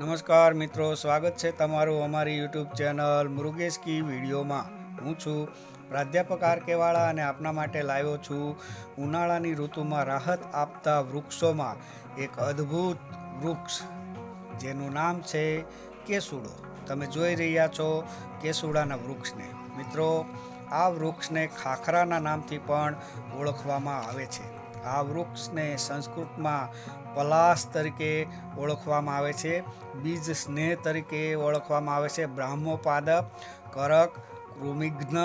નમસ્કાર મિત્રો, સ્વાગત છે તમારું અમારી યુટ્યુબ ચેનલ મૃગેશ કી વિડીયોમાં. હું છું પ્રાધ્યાપક આર કેવાળા અને આપના માટે લાવ્યો છું ઉનાળાની ઋતુમાં રાહત આપતા વૃક્ષોમાં એક અદ્ભુત વૃક્ષ, જેનું નામ છે કેસુડો. તમે જોઈ રહ્યા છો કેસુડાના વૃક્ષને. મિત્રો, આ વૃક્ષને ખાખરાના નામથી પણ ઓળખવામાં આવે છે. આ વૃક્ષને સંસ્કૃતમાં પલાશ તરીકે ઓળખવામાં આવે છે. બીજ સ્નેહ તરીકે ઓળખવામાં આવે છે. બ્રાહ્મોપાદપ કરક કૃમિઘ્ન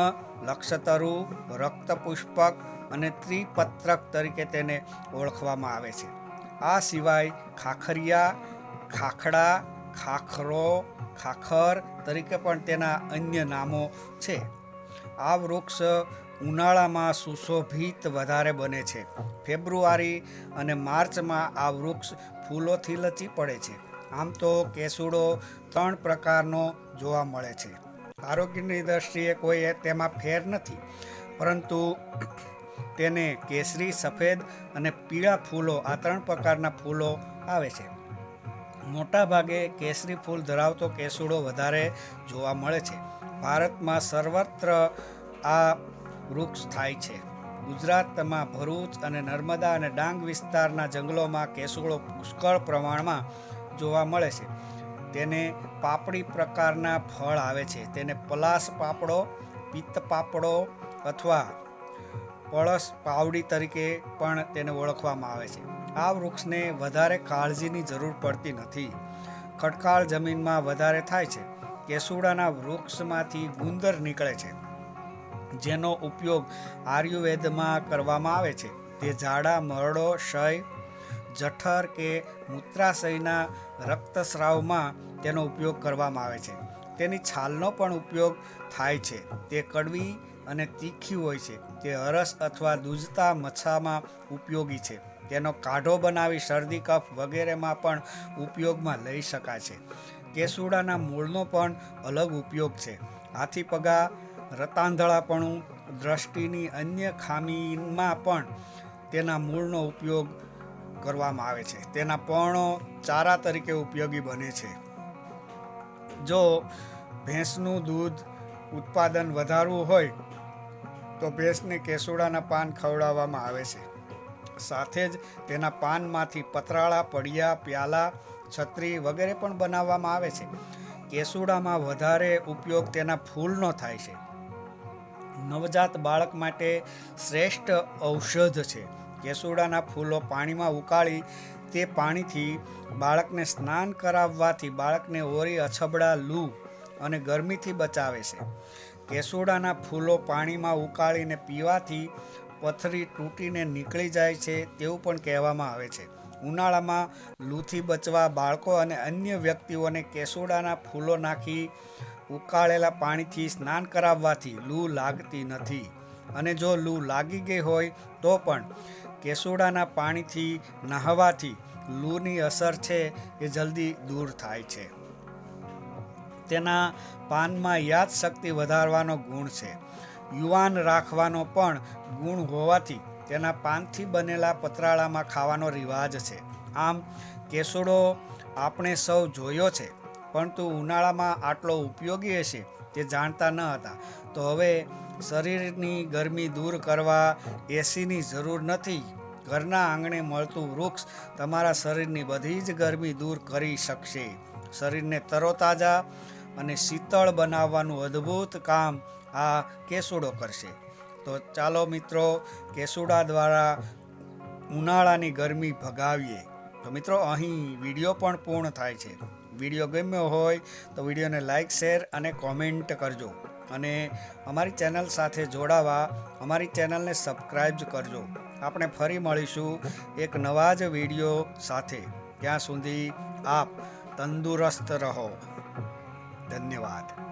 લક્ષતરુ, રક્તપુષ્પક અને ત્રિપત્રક તરીકે તેને ઓળખવામાં આવે છે. આ સિવાય ખાખરિયા, ખાખડા, ખાખરો, ખાખર તરીકે પણ તેના અન્ય નામો છે. આ વૃક્ષ ઉનાળામાં સુશોભિત વધારે બને છે. ફેબ્રુઆરી અને માર્ચમાં આ વૃક્ષ ફૂલોથી લચી પડે છે. આમ તો કેસુડો ત્રણ પ્રકારનો જોવા મળે છે. આરોગ્યની દ્રષ્ટિએ કોઈ તેમાં ફેર નથી, પરંતુ તેને કેસરી, સફેદ અને પીળા ફૂલો, આ ત્રણ પ્રકારના ફૂલો આવે છે. મોટાભાગે કેસરી ફૂલ ધરાવતો કેસુડો વધારે જોવા મળે છે. ભારતમાં સર્વત્ર આ વૃક્ષ થાય છે. ગુજરાતમાં ભરૂચ અને નર્મદા અને ડાંગ વિસ્તારના જંગલોમાં કેસુડો પુષ્કળ પ્રમાણમાં જોવા મળે છે. તેને પાપડી પ્રકારના ફળ આવે છે. તેને પલાસ પાપડો, પિત્ત પાપડો અથવા પળસ પાવડી તરીકે પણ તેને ઓળખવામાં આવે છે. આ વૃક્ષને વધારે કાળજીની જરૂર પડતી નથી. ખડકાળ જમીનમાં વધારે થાય છે. કેસુડાના વૃક્ષમાંથી ગુંદર નીકળે છે. જેનો ઉપયોગ આયુર્વેદમાં કરવામાં આવે છે. તે ઝાડા, મરડો ક્ષય જઠર કે મૂત્રાશયના રક્તસ્રાવમાં તેનો ઉપયોગ કરવામાં આવે છે. તેની છાલનો પણ ઉપયોગ થાય છે. તે કડવી અને તીખી હોય છે. તે હરસ અથવા દૂજતા મચ્છામાં ઉપયોગી છે. તેનો કાઢો બનાવી શરદી, કફ વગેરેમાં પણ ઉપયોગમાં લઈ શકાય છે. કેસુડાના મૂળનો પણ અલગ ઉપયોગ છે. હાથી પગા રતાંધળાપણું, દ્રષ્ટિની અન્ય ખામીમાં પણ તેના મૂળનો ઉપયોગ કરવામાં આવે છે. તેના પર્ણો ચારા તરીકે ઉપયોગી બને છે. જો ભેંસનું દૂધ ઉત્પાદન વધારવું હોય, તો ભેંસને કેસુડાના પાન ખવડાવવામાં આવે છે. સાથે જ તેના પાનમાંથી પતરાળા, પડિયા, પ્યાલા, છત્રી વગેરે પણ બનાવવામાં આવે છે. કેસુડામાં વધારે ઉપયોગ તેના ફૂલનો થાય છે. નવજાત બાળક માટે શ્રેષ્ઠ ઔષધ છે. કેસુડાના ફૂલો પાણીમાં ઉકાળી તે પાણીથી બાળકને સ્નાન કરાવવાથી બાળકને ઓરી અછબડા લૂ અને ગરમીથી બચાવે છે. કેસુડાના ફૂલો પાણીમાં ઉકાળીને પીવાથી પથરી તૂટીને નીકળી જાય છે તેવું પણ કહેવામાં આવે છે. ઉનાળામાં લૂથી બચવા બાળકો અને અન્ય વ્યક્તિઓને કેસુડાના ફૂલો નાખી ઉકાળેલા પાણીથી સ્નાન કરાવવાથી લૂ લાગતી નથી. અને જો લૂ લાગી ગઈ હોય, તો પણ કેસુડાના પાણીથી નહાવાથી લૂની અસર છે એ જલ્દી દૂર થાય છે. તેના પાનમાં યાદશક્તિ વધારવાનો ગુણ છે. યુવાન રાખવાનો પણ ગુણ હોવાથી તેના પાનથી બનેલા પતરાળામાં ખાવાનો રિવાજ છે. આમ, કેસુડો આપણે સૌ જોયો છે. પરંતુ ઉનાળામાં આટલો ઉપયોગી હશે તે જાણતા ન હતા. તો હવે શરીરની ગરમી દૂર કરવા એસીની જરૂર નથી. ઘરના આંગણે મળતું વૃક્ષ તમારા શરીરની બધી જ ગરમી દૂર કરી શકશે. શરીરને તરોતાજા અને શીતળ બનાવવાનું અદ્ભુત કામ આ કેસુડો કરશે. તો ચાલો મિત્રો, કેસુડા દ્વારા ઉનાળાની ગરમી ભગાવીએ. તો મિત્રો, અહીં વીડિયો પણ પૂર્ણ થાય છે. વીડિયો ગમ્યો હોય તો વિડીયોને લાઇક શેર અને કોમેન્ટ કરજો. અને અમારી ચેનલ સાથે જોડાવા અમારી ચેનલને સબસ્ક્રાઈબ કરજો. આપણે ફરી મળીશું એક નવા જ વીડિયો સાથે. ત્યાં સુધી આપ તંદુરસ્ત રહો. ધન્યવાદ.